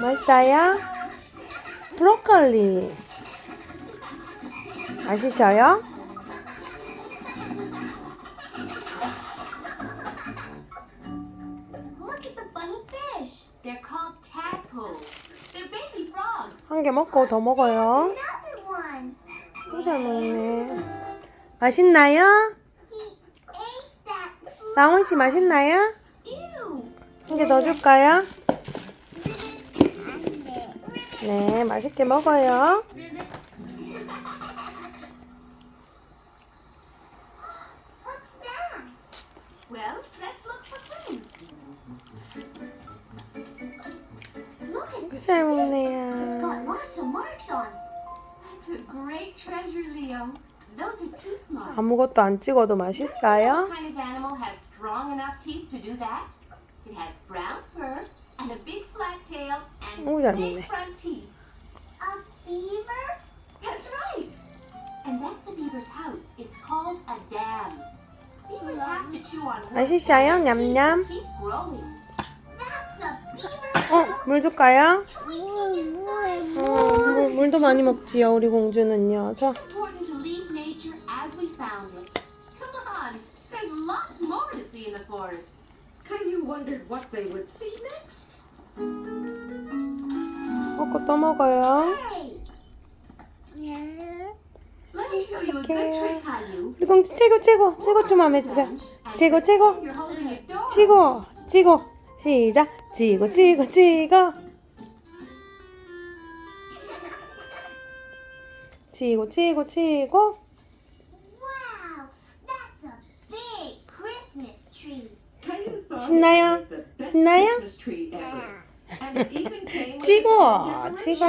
맛있어요? 브로콜리. 맛있어요? 한 개 먹고 더 먹어요. 잘 먹네. 맛있나요? He ate that. 나온 씨 맛있나요? 한 개 더 줄까요? 네, 맛있게 먹어요. 잘 먹네요. 아무것도 안 찍어도 맛있어요? To and a big flat tail and Oh, 잘 big 먹네. front teeth. A beaver? That's right. And that's the beaver's house. It's called a dam. Beavers have to chew on wood 맛있어요? teeth 냠냠. keep growing. That's a beaver. 어, 물 줄까요? Can we peek inside? 어, 물, 물도 많이 먹지요, 우리 공주는요. 자, It's important to leave nature as we found it. Come on, there's lots more to see in the forest. Caillou wondered what they would see next. 먹고 또 먹어요. Hey! Let me show you a good Okay. 우리 공주 최고, 최고, 최고 춤 한번 해주세요. 최고, 최고. You're holding a door. 치고, 치고, 시작. 치고, 치고, 치고. 치고, 치고, 치고. 신나요? 신나요? 치고. 치고.